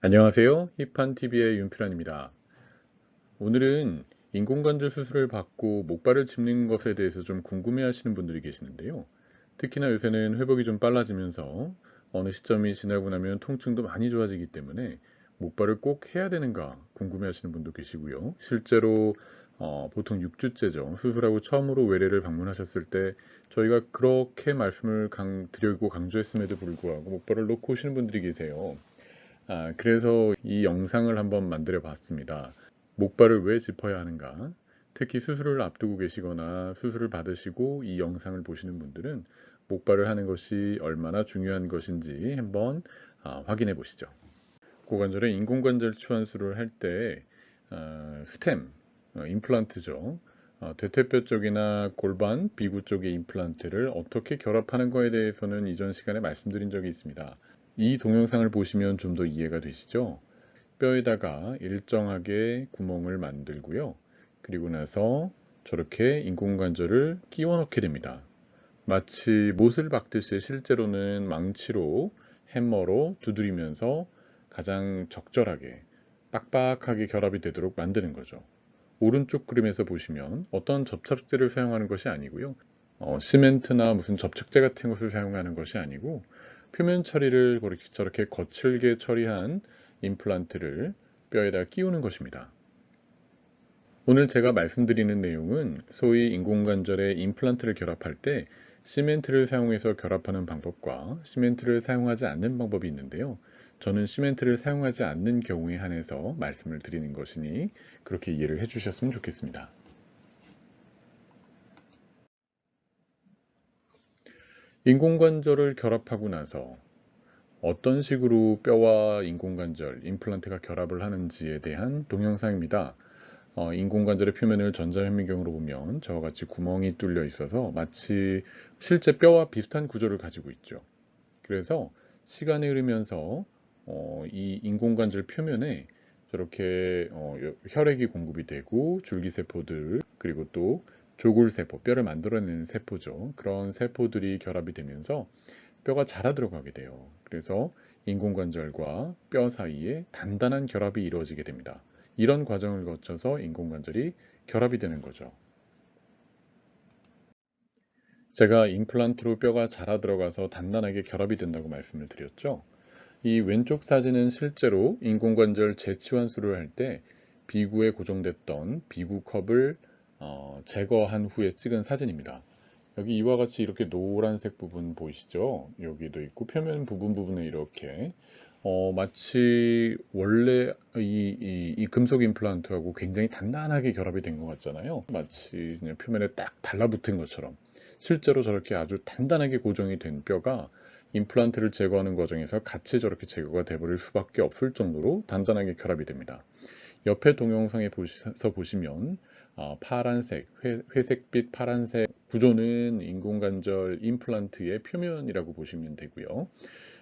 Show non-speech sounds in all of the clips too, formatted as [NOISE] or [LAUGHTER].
안녕하세요. 힙한TV의 윤필환입니다. 오늘은 인공관절 수술을 받고 목발을 짚는 것에 대해서 좀 궁금해 하시는 분들이 계시는데요. 특히나 요새는 회복이 좀 빨라지면서 어느 시점이 지나고 나면 통증도 많이 좋아지기 때문에 목발을 꼭 해야 되는가 궁금해 하시는 분도 계시고요. 실제로 어, 보통 6주째죠. 수술하고 처음으로 외래를 방문하셨을 때 저희가 그렇게 말씀을 강, 드리고 강조했음에도 불구하고 목발을 놓고 오시는 분들이 계세요. 아, 그래서 이 영상을 한번 만들어 봤습니다. 목발을 왜 짚어야 하는가? 특히 수술을 앞두고 계시거나 수술을 받으시고 이 영상을 보시는 분들은 목발을 하는 것이 얼마나 중요한 것인지 한번 아, 확인해 보시죠. 고관절의 인공관절 치환술을 할때 어, 스템, 어, 임플란트죠. 어, 대퇴뼈 쪽이나 골반, 비구 쪽의 임플란트를 어떻게 결합하는 것에 대해서는 이전 시간에 말씀드린 적이 있습니다. 이 동영상을 보시면 좀 더 이해가 되시죠? 뼈에다가 일정하게 구멍을 만들고요. 그리고 나서 저렇게 인공관절을 끼워 넣게 됩니다. 마치 못을 박듯이 실제로는 망치로 해머로 두드리면서 가장 적절하게 빡빡하게 결합이 되도록 만드는 거죠. 오른쪽 그림에서 보시면 어떤 접착제를 사용하는 것이 아니고요. 어, 시멘트나 무슨 접착제 같은 것을 사용하는 것이 아니고 표면 처리를 저렇게 거칠게 처리한 임플란트를 뼈에다 끼우는 것입니다. 오늘 제가 말씀드리는 내용은 소위 인공관절에 임플란트를 결합할 때 시멘트를 사용해서 결합하는 방법과 시멘트를 사용하지 않는 방법이 있는데요. 저는 시멘트를 사용하지 않는 경우에 한해서 말씀을 드리는 것이니 그렇게 이해를 해주셨으면 좋겠습니다. 인공관절을 결합하고 나서 어떤 식으로 뼈와 인공관절, 임플란트가 결합을 하는지에 대한 동영상입니다. 어, 인공관절의 표면을 전자현미경으로 보면 저와 같이 구멍이 뚫려 있어서 마치 실제 뼈와 비슷한 구조를 가지고 있죠. 그래서 시간이 흐르면서 어, 이 인공관절 표면에 저렇게 어, 혈액이 공급이 되고 줄기세포들 그리고 또 조골세포, 뼈를 만들어내는 세포죠. 그런 세포들이 결합이 되면서 뼈가 자라 들어가게 돼요. 그래서 인공관절과 뼈 사이에 단단한 결합이 이루어지게 됩니다. 이런 과정을 거쳐서 인공관절이 결합이 되는 거죠. 제가 임플란트로 뼈가 자라 들어가서 단단하게 결합이 된다고 말씀을 드렸죠. 이 왼쪽 사진은 실제로 인공관절 재치환수를 할 때 비구에 고정됐던 비구 컵을 어, 제거한 후에 찍은 사진입니다. 여기 이와 같이 이렇게 노란색 부분 보이시죠? 여기도 있고 표면 부분 부분에 이렇게 어, 마치 원래 이, 이, 이, 금속 임플란트하고 굉장히 단단하게 결합이 된 것 같잖아요. 마치 그냥 표면에 딱 달라붙은 것처럼 실제로 저렇게 아주 단단하게 고정이 된 뼈가 임플란트를 제거하는 과정에서 같이 저렇게 제거가 돼버릴 수밖에 없을 정도로 단단하게 결합이 됩니다. 옆에 동영상에 보셔서 보시면 어, 파란색, 회, 색빛 파란색 구조는 인공관절 임플란트의 표면이라고 보시면 되고요.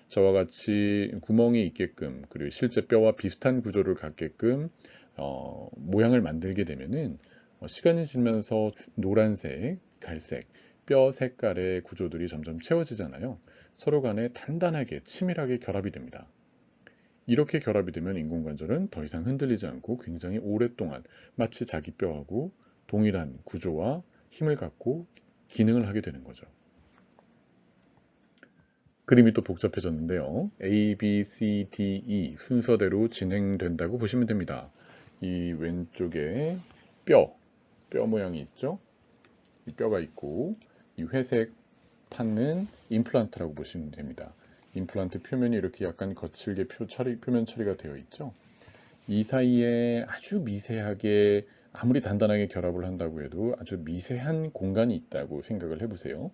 저와 같이 구멍이 있게끔 그리고 실제 뼈와 비슷한 구조를 갖게끔 어, 모양을 만들게 되면은 어, 시간이 지나면서 노란색, 갈색, 뼈 색깔의 구조들이 점점 채워지잖아요. 서로 간에 단단하게 치밀하게 결합이 됩니다. 이렇게 결합이 되면 인공관절은 더 이상 흔들리지 않고 굉장히 오랫동안 마치 자기 뼈하고 동일한 구조와 힘을 갖고 기능을 하게 되는 거죠. 그림이 또 복잡해졌는데요. A, B, C, D, E 순서대로 진행된다고 보시면 됩니다. 이 왼쪽에 뼈, 뼈 모양이 있죠? 이 뼈가 있고 이 회색 판은 임플란트라고 보시면 됩니다. 임플란트 표면이 이렇게 약간 거칠게 표 처리, 표면 처리가 되어 있죠. 이 사이에 아주 미세하게 아무리 단단하게 결합을 한다고 해도 아주 미세한 공간이 있다고 생각을 해보세요.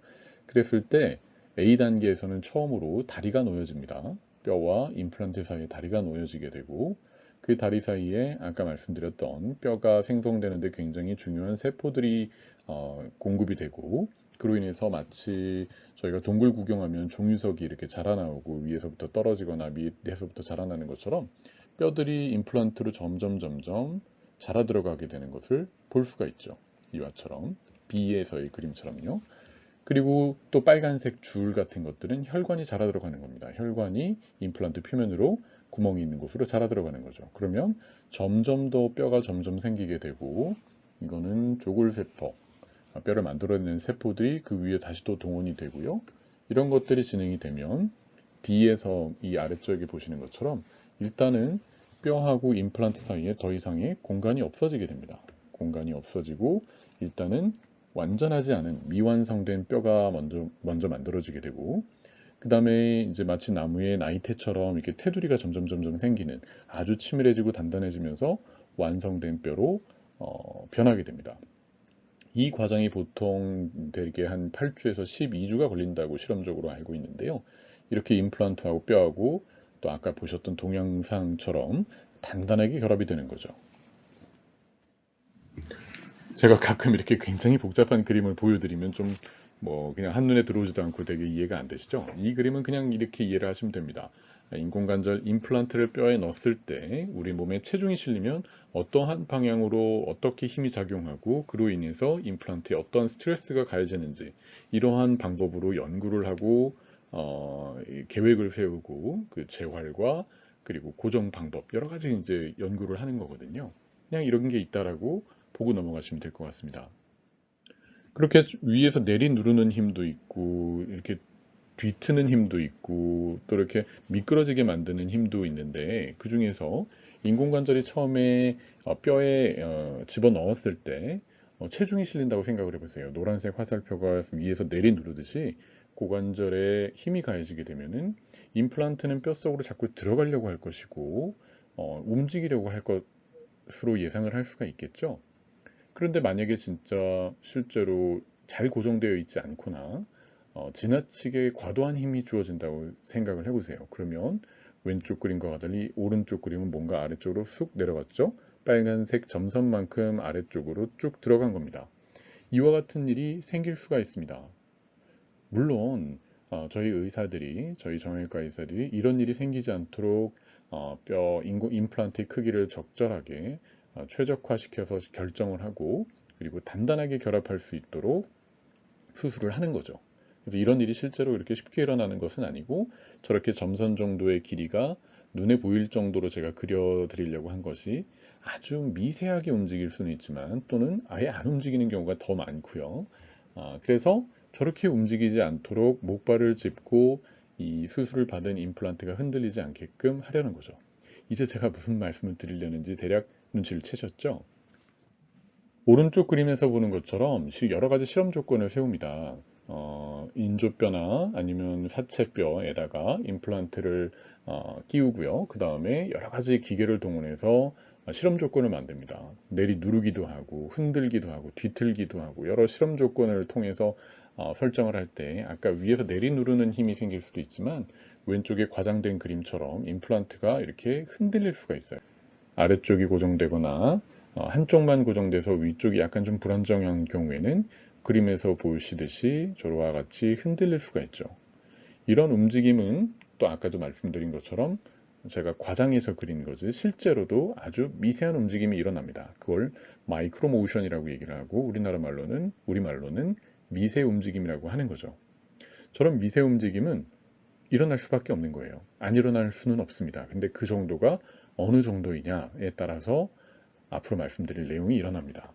그랬을 때 A 단계에서는 처음으로 다리가 놓여집니다. 뼈와 임플란트 사이에 다리가 놓여지게 되고 그 다리 사이에 아까 말씀드렸던 뼈가 생성되는데 굉장히 중요한 세포들이 어, 공급이 되고 그로 인해서 마치 저희가 동굴 구경하면 종유석이 이렇게 자라나오고 위에서부터 떨어지거나 밑에서부터 자라나는 것처럼 뼈들이 임플란트로 점점 점점 자라 들어가게 되는 것을 볼 수가 있죠. 이와처럼 B에서의 그림처럼요. 그리고 또 빨간색 줄 같은 것들은 혈관이 자라 들어가는 겁니다. 혈관이 임플란트 표면으로 구멍이 있는 곳으로 자라 들어가는 거죠. 그러면 점점 더 뼈가 점점 생기게 되고 이거는 조골세포, 아, 뼈를 만들어내는 세포들이 그 위에 다시 또 동원이 되고요. 이런 것들이 진행이 되면 D에서 이 아래쪽에 보시는 것처럼 일단은 뼈하고 임플란트 사이에 더 이상의 공간이 없어지게 됩니다. 공간이 없어지고 일단은 완전하지 않은 미완성된 뼈가 먼저, 먼저 만들어지게 되고 그 다음에 이제 마치 나무의 나이테처럼 이렇게 테두리가 점점 점점 생기는 아주 치밀해지고 단단해지면서 완성된 뼈로 어, 변하게 됩니다. 이 과정이 보통 되게 한 8주에서 12주가 걸린다고 실험적으로 알고 있는데요. 이렇게 임플란트하고 뼈하고 또 아까 보셨던 동영상처럼 단단하게 결합이 되는 거죠. 제가 가끔 이렇게 굉장히 복잡한 그림을 보여드리면 좀 뭐 그냥 한눈에 들어오지도 않고 되게 이해가 안 되시죠? 이 그림은 그냥 이렇게 이해를 하시면 됩니다. 인공관절 임플란트를 뼈에 넣었을 때 우리 몸에 체중이 실리면 어떠한 방향으로 어떻게 힘이 작용하고 그로 인해서 임플란트에 어떤 스트레스가 가해지는지 이러한 방법으로 연구를 하고 어, 계획을 세우고 그 재활과 그리고 고정 방법 여러 가지 이제 연구를 하는 거거든요. 그냥 이런 게 있다라고 보고 넘어가시면 될 것 같습니다. 그렇게 위에서 내리 누르는 힘도 있고 이렇게 뒤트는 힘도 있고 또 이렇게 미끄러지게 만드는 힘도 있는데 그 중에서 인공관절이 처음에 어, 뼈에 어, 집어 넣었을 때 어, 체중이 실린다고 생각을 해보세요. 노란색 화살표가 위에서 내리 누르듯이 고관절에 힘이 가해지게 되면은 임플란트는 뼈 속으로 자꾸 들어가려고 할 것이고 움직이려고 할 것으로 예상을 할 수가 있겠죠. 그런데 만약에 진짜 실제로 잘 고정되어 있지 않거나 어, 지나치게 과도한 힘이 주어진다고 생각을 해보세요. 그러면 왼쪽 그림과 달리 오른쪽 그림은 뭔가 아래쪽으로 쑥 내려갔죠. 빨간색 점선만큼 아래쪽으로 쭉 들어간 겁니다. 이와 같은 일이 생길 수가 있습니다. 물론 어, 저희 의사들이 저희 정형외과 의사들이 이런 일이 생기지 않도록 어, 뼈 인공 임플란트의 크기를 적절하게 어, 최적화시켜서 결정을 하고 그리고 단단하게 결합할 수 있도록 수술을 하는 거죠. 그래서 이런 일이 실제로 이렇게 쉽게 일어나는 것은 아니고 저렇게 점선 정도의 길이가 눈에 보일 정도로 제가 그려드리려고 한 것이 아주 미세하게 움직일 수는 있지만 또는 아예 안 움직이는 경우가 더 많고요. 아, 그래서 저렇게 움직이지 않도록 목발을 짚고 이 수술을 받은 임플란트가 흔들리지 않게끔 하려는 거죠. 이제 제가 무슨 말씀을 드리려는지 대략 눈치를 채셨죠? 오른쪽 그림에서 보는 것처럼 여러 가지 실험 조건을 세웁니다. 어, 인조뼈나 아니면 사체뼈에다가 임플란트를 어, 끼우고요. 그 다음에 여러 가지 기계를 동원해서 실험 조건을 만듭니다. 내리 누르기도 하고 흔들기도 하고 뒤틀기도 하고 여러 실험 조건을 통해서 어, 설정을 할 때 아까 위에서 내리 누르는 힘이 생길 수도 있지만 왼쪽에 과장된 그림처럼 임플란트가 이렇게 흔들릴 수가 있어요. 아래쪽이 고정되거나 어, 한쪽만 고정돼서 위쪽이 약간 좀 불안정한 경우에는 그림에서 보시듯이 저와 같이 흔들릴 수가 있죠. 이런 움직임은 또 아까도 말씀드린 것처럼 제가 과장해서 그린 거지 실제로도 아주 미세한 움직임이 일어납니다. 그걸 마이크로 모션이라고 얘기를 하고 우리나라 말로는 우리말로는 미세 움직임이라고 하는 거죠. 저런 미세 움직임은 일어날 수밖에 없는 거예요. 안 일어날 수는 없습니다. 근데 그 정도가 어느 정도이냐에 따라서 앞으로 말씀드릴 내용이 일어납니다.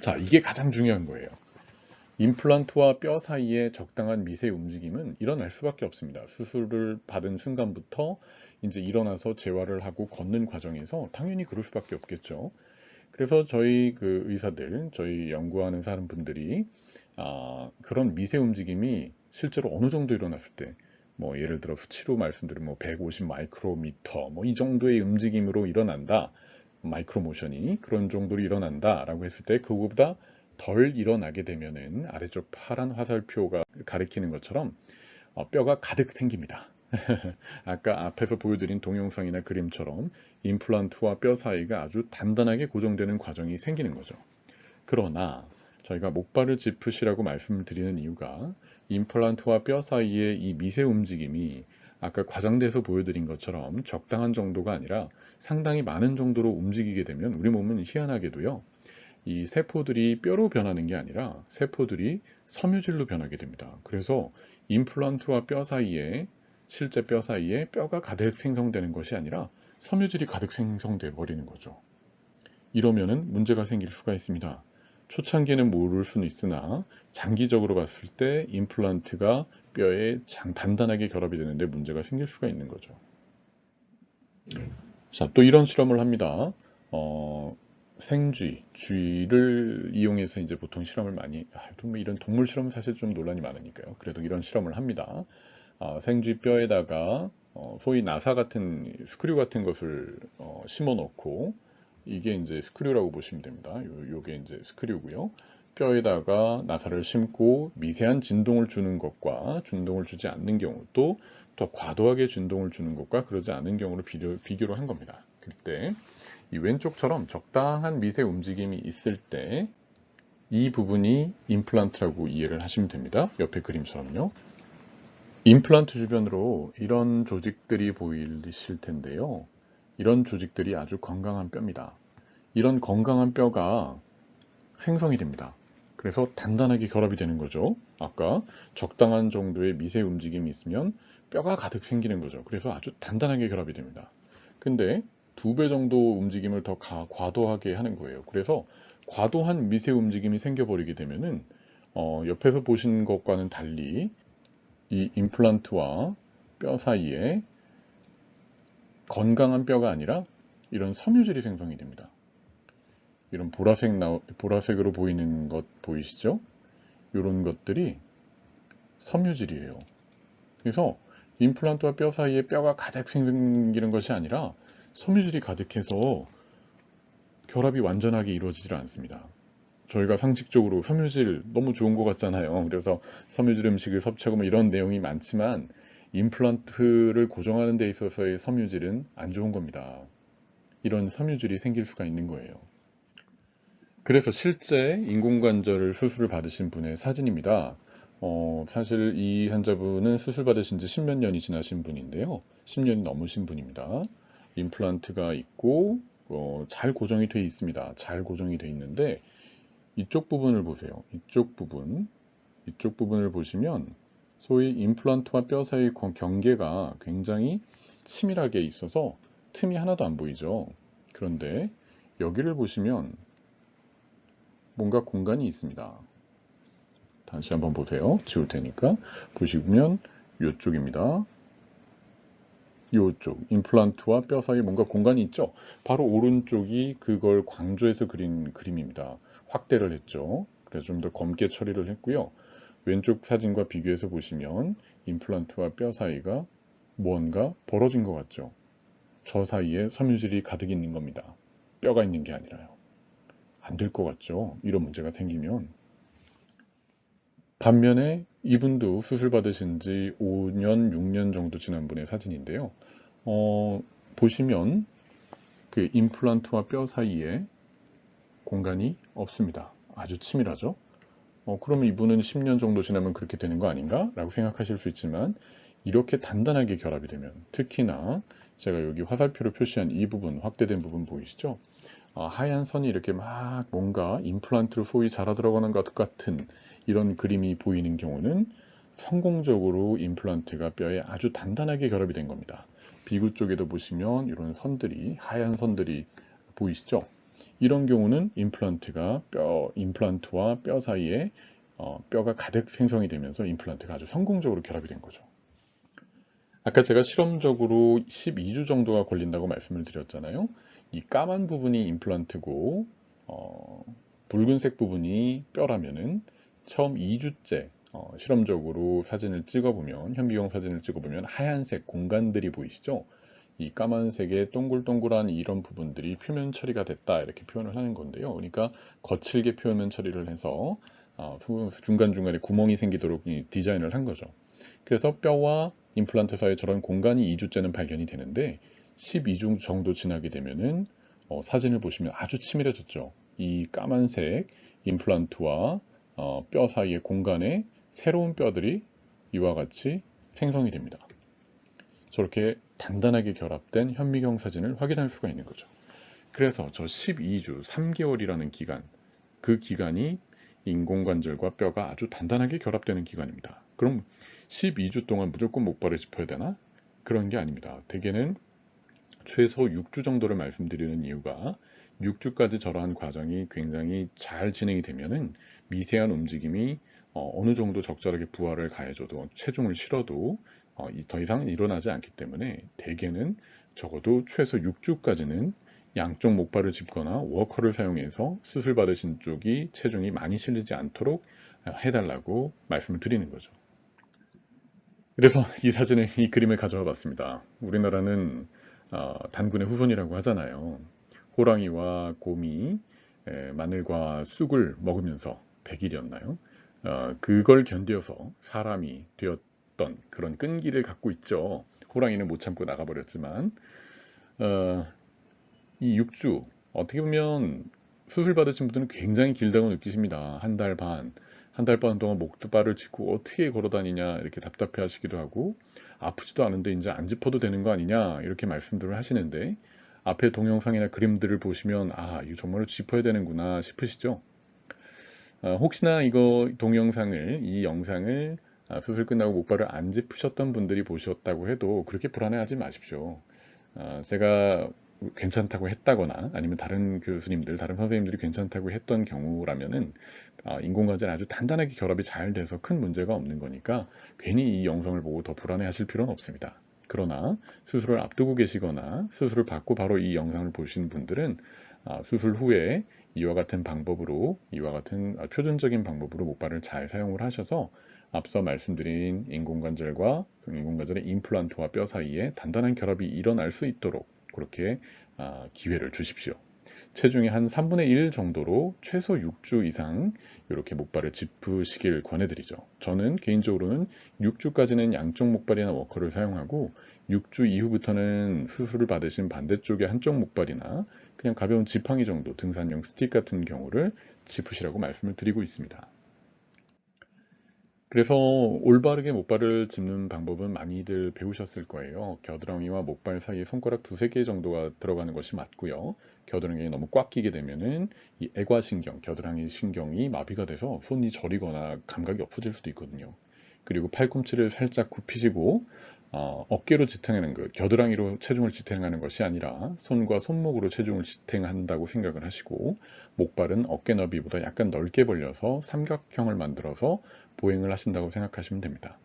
자, 이게 가장 중요한 거예요. 임플란트와 뼈 사이의 적당한 미세 움직임은 일어날 수밖에 없습니다. 수술을 받은 순간부터 이제 일어나서 재활을 하고 걷는 과정에서 당연히 그럴 수밖에 없겠죠. 그래서 저희 그 의사들, 저희 연구하는 사람 분들이 아, 그런 미세 움직임이 실제로 어느 정도 일어났을 때, 뭐 예를 들어 수치로 말씀드리면 뭐 150 마이크로미터, 뭐 이 정도의 움직임으로 일어난다. 마이크로 모션이 그런 정도로 일어난다 라고 했을 때 그거보다 덜 일어나게 되면은 아래쪽 파란 화살표가 가리키는 것처럼 어, 뼈가 가득 생깁니다. [LAUGHS] 아까 앞에서 보여드린 동영상이나 그림처럼 임플란트와 뼈 사이가 아주 단단하게 고정되는 과정이 생기는 거죠. 그러나 저희가 목발을 짚으시라고 말씀드리는 이유가 임플란트와 뼈 사이의 이 미세 움직임이 아까 과장돼서 보여드린 것처럼 적당한 정도가 아니라 상당히 많은 정도로 움직이게 되면 우리 몸은 희한하게도요. 이 세포들이 뼈로 변하는 게 아니라 세포들이 섬유질로 변하게 됩니다. 그래서 임플란트와 뼈 사이에 실제 뼈 사이에 뼈가 가득 생성되는 것이 아니라 섬유질이 가득 생성돼 버리는 거죠. 이러면은 문제가 생길 수가 있습니다. 초창기에는 모를 수는 있으나 장기적으로 봤을 때 임플란트가 뼈에 장, 단단하게 결합이 되는데 문제가 생길 수가 있는 거죠. 자, 또 이런 실험을 합니다. 어, 생쥐, 쥐를 이용해서 이제 보통 실험을 많이, 아, 뭐 이런 동물 실험은 사실 좀 논란이 많으니까요. 그래도 이런 실험을 합니다. 어, 생쥐 뼈에다가 어, 소위 나사 같은 스크류 같은 것을 어, 심어 놓고 이게 이제 스크류라고 보시면 됩니다. 요, 요게 이제 스크류고요. 뼈에다가 나사를 심고 미세한 진동을 주는 것과 진동을 주지 않는 경우 또 더 과도하게 진동을 주는 것과 그러지 않은 경우를 비교, 비교를 한 겁니다. 그때 이 왼쪽처럼 적당한 미세 움직임이 있을 때 이 부분이 임플란트라고 이해를 하시면 됩니다. 옆에 그림처럼요. 임플란트 주변으로 이런 조직들이 보이실 텐데요. 이런 조직들이 아주 건강한 뼈입니다. 이런 건강한 뼈가 생성이 됩니다. 그래서 단단하게 결합이 되는 거죠. 아까 적당한 정도의 미세 움직임이 있으면 뼈가 가득 생기는 거죠. 그래서 아주 단단하게 결합이 됩니다. 근데 두 배 정도 움직임을 더 가, 과도하게 하는 거예요. 그래서 과도한 미세 움직임이 생겨버리게 되면은 어, 옆에서 보신 것과는 달리 이 임플란트와 뼈 사이에 건강한 뼈가 아니라 이런 섬유질이 생성이 됩니다. 이런 보라색 나 보라색으로 보이는 것 보이시죠? 이런 것들이 섬유질이에요. 그래서 임플란트와 뼈 사이에 뼈가 가득 생기는 것이 아니라 섬유질이 가득해서 결합이 완전하게 이루어지질 않습니다. 저희가 상식적으로 섬유질 너무 좋은 것 같잖아요. 그래서 섬유질 음식을 섭취하고 뭐 이런 내용이 많지만 임플란트를 고정하는 데 있어서의 섬유질은 안 좋은 겁니다. 이런 섬유질이 생길 수가 있는 거예요. 그래서 실제 인공관절 수술을 받으신 분의 사진입니다. 어, 사실 이 환자분은 수술 받으신 지 10몇 년이 지나신 분인데요. 10년이 넘으신 분입니다. 임플란트가 있고 어, 잘 고정이 되어 있습니다. 잘 고정이 되어 있는데 이쪽 부분을 보세요. 이쪽 부분, 이쪽 부분을 보시면 소위 임플란트와 뼈 사이 경계가 굉장히 치밀하게 있어서 틈이 하나도 안 보이죠. 그런데 여기를 보시면 뭔가 공간이 있습니다. 다시 한번 보세요. 지울 테니까. 보시면 이쪽입니다. 이쪽 임플란트와 뼈 사이 뭔가 공간이 있죠. 바로 오른쪽이 그걸 강조해서 그린 그림입니다. 확대를 했죠. 그래서 좀 더 검게 처리를 했고요. 왼쪽 사진과 비교해서 보시면 임플란트와 뼈 사이가 뭔가 벌어진 것 같죠. 저 사이에 섬유질이 가득 있는 겁니다. 뼈가 있는 게 아니라요. 안 될 것 같죠. 이런 문제가 생기면. 반면에 이분도 수술 받으신 지 5년, 6년 정도 지난 분의 사진인데요. 어, 보시면 그 임플란트와 뼈 사이에 공간이 없습니다. 아주 치밀하죠. 어, 그러면 이분은 10년 정도 지나면 그렇게 되는 거 아닌가? 라고 생각하실 수 있지만 이렇게 단단하게 결합이 되면 특히나 제가 여기 화살표로 표시한 이 부분, 확대된 부분 보이시죠? 어, 하얀 선이 이렇게 막 뭔가 임플란트를 소위 자라 들어가는 것 같은 이런 그림이 보이는 경우는 성공적으로 임플란트가 뼈에 아주 단단하게 결합이 된 겁니다. 비구 쪽에도 보시면 이런 선들이 하얀 선들이 보이시죠? 이런 경우는 임플란트가 뼈, 임플란트와 뼈 사이에 어, 뼈가 가득 생성이 되면서 임플란트가 아주 성공적으로 결합이 된 거죠. 아까 제가 실험적으로 12주 정도가 걸린다고 말씀을 드렸잖아요. 이 까만 부분이 임플란트고 어, 붉은색 부분이 뼈라면은 처음 2주째 어, 실험적으로 사진을 찍어보면 현미경 사진을 찍어보면 하얀색 공간들이 보이시죠? 이 까만색의 동글동글한 이런 부분들이 표면 처리가 됐다 이렇게 표현을 하는 건데요. 그러니까 거칠게 표면 처리를 해서 어, 중간중간에 구멍이 생기도록 디자인을 한 거죠. 그래서 뼈와 임플란트 사이에 저런 공간이 2주째는 발견이 되는데 12주 정도 지나게 되면은 어, 사진을 보시면 아주 치밀해졌죠. 이 까만색 임플란트와 어, 뼈 사이의 공간에 새로운 뼈들이 이와 같이 생성이 됩니다. 저렇게 단단하게 결합된 현미경 사진을 확인할 수가 있는 거죠. 그래서 저 12주, 3개월이라는 기간, 그 기간이 인공관절과 뼈가 아주 단단하게 결합되는 기간입니다. 그럼 12주 동안 무조건 목발을 짚어야 되나? 그런 게 아닙니다. 대개는 최소 6주 정도를 말씀드리는 이유가 6주까지 저러한 과정이 굉장히 잘 진행이 되면은 미세한 움직임이 어, 느 정도 적절하게 부하를 가해줘도 체중을 실어도 어, 더 이상 일어나지 않기 때문에 대개는 적어도 최소 6주까지는 양쪽 목발을 짚거나 워커를 사용해서 수술 받으신 쪽이 체중이 많이 실리지 않도록 해달라고 말씀을 드리는 거죠. 그래서 이 사진을 이 그림을 가져와 봤습니다. 우리나라는 어, 단군의 후손이라고 하잖아요. 호랑이와 곰이 에, 마늘과 쑥을 먹으면서 100일이었나요? 어, 그걸 견디어서 사람이 되었던 그런 끈기를 갖고 있죠. 호랑이는 못 참고 나가버렸지만 어, 이 6주 어떻게 보면 수술 받으신 분들은 굉장히 길다고 느끼십니다. 한 달 반, 한 달 반 동안 목도발을 짚고 어떻게 걸어 다니냐 이렇게 답답해 하시기도 하고 아프지도 않은데 이제 안 짚어도 되는 거 아니냐 이렇게 말씀들을 하시는데 앞에 동영상이나 그림들을 보시면 아 이거 정말로 짚어야 되는구나 싶으시죠? 어, 혹시나 이거 동영상을 이 영상을 아, 수술 끝나고 목발을 안 짚으셨던 분들이 보셨다고 해도 그렇게 불안해하지 마십시오. 어, 제가 괜찮다고 했다거나 아니면 다른 교수님들, 다른 선생님들이 괜찮다고 했던 경우라면은 어, 인공관절 아주 단단하게 결합이 잘 돼서 큰 문제가 없는 거니까 괜히 이 영상을 보고 더 불안해하실 필요는 없습니다. 그러나 수술을 앞두고 계시거나 수술을 받고 바로 이 영상을 보시는 분들은 아, 수술 후에 이와 같은 방법으로 이와 같은 표준적인 방법으로 목발을 잘 사용을 하셔서 앞서 말씀드린 인공관절과 인공관절의 임플란트와 뼈 사이에 단단한 결합이 일어날 수 있도록 그렇게 아, 기회를 주십시오. 체중의 한 3분의 1 정도로 최소 6주 이상 이렇게 목발을 짚으시길 권해드리죠. 저는 개인적으로는 6주까지는 양쪽 목발이나 워커를 사용하고 6주 이후부터는 수술을 받으신 반대쪽의 한쪽 목발이나 그냥 가벼운 지팡이 정도 등산용 스틱 같은 경우를 짚으시라고 말씀을 드리고 있습니다. 그래서 올바르게 목발을 짚는 방법은 많이들 배우셨을 거예요. 겨드랑이와 목발 사이에 손가락 두세 개 정도가 들어가는 것이 맞고요. 겨드랑이에 너무 꽉 끼게 되면은 이 애과신경, 겨드랑이 신경이 마비가 돼서 손이 저리거나 감각이 없어질 수도 있거든요. 그리고 팔꿈치를 살짝 굽히시고 어, 어깨로 지탱하는 것, 겨드랑이로 체중을 지탱하는 것이 아니라 손과 손목으로 체중을 지탱한다고 생각을 하시고 목발은 어깨 너비보다 약간 넓게 벌려서 삼각형을 만들어서 보행을 하신다고 생각하시면 됩니다.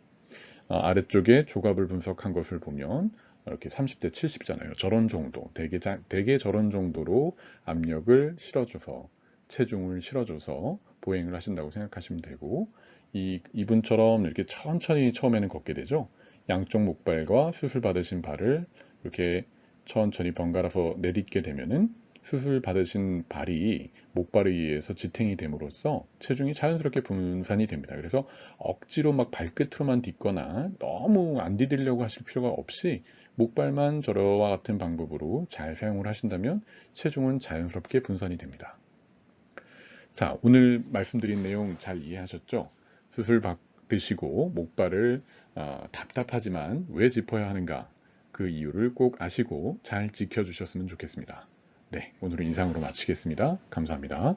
어, 아래쪽에 조갑을 분석한 것을 보면 이렇게 30대 70잖아요. 저런 정도, 대개, 대개 저런 정도로 압력을 실어줘서 체중을 실어줘서 보행을 하신다고 생각하시면 되고 이, 이분처럼 이렇게 천천히 처음에는 걷게 되죠. 양쪽 목발과 수술 받으신 발을 이렇게 천천히 번갈아서 내딛게 되면은 수술 받으신 발이 목발에 의해서 지탱이 됨으로써 체중이 자연스럽게 분산이 됩니다. 그래서 억지로 막 발끝으로만 딛거나 너무 안 디디려고 하실 필요가 없이 목발만 저러와 같은 방법으로 잘 사용을 하신다면 체중은 자연스럽게 분산이 됩니다. 자, 오늘 말씀드린 내용 잘 이해하셨죠? 수술 받으시고 목발을 어, 답답하지만 왜 짚어야 하는가 그 이유를 꼭 아시고 잘 지켜주셨으면 좋겠습니다. 네, 오늘은 이상으로 마치겠습니다. 감사합니다.